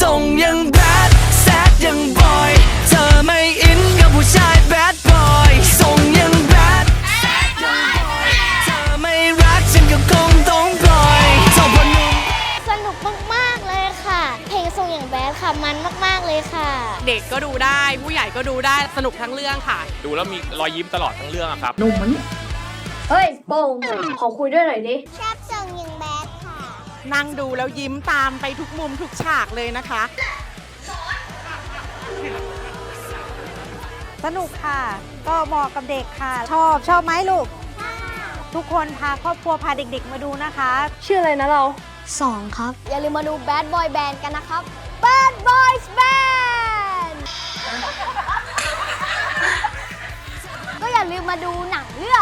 ส่งยังแบดแซดยังบอย เธอไม่อินกับผู้ชายแบดบอย ส่งยังแบดแซดยังบอย เธอไม่รักฉันก็คงต้องปล่อยเท่าพอหนุ่ม สนุกมาก ๆ เลยค่ะ เพลงทรงอย่างแบดค่ะ มันมาก ๆ เลยค่ะ เด็กก็ดูได้ ผู้ใหญ่ก็ดูได้สนุกทั้งเรื่องค่ะ ดูแล้วมีรอยยิ้มตลอดทั้งเรื่องอะครับ เฮ้ยโป่งขอคุยด้วยหน่อยดิช นั่งดูแล้วยิ้มตามไปทุกมุมทุกฉากเลยนะคะ สนุกค่ะ ก็เหมาะกับเด็กค่ะ ชอบชอบไหมลูก ทุกคนพาครอบครัวพาเด็กๆมาดูนะคะ ชื่ออะไรนะเราสองครับ อย่าลืมมาดู Bad Boy Band กันนะครับ Bad Boys Band ก็อย่าลืมมาดูหนังเรื่อง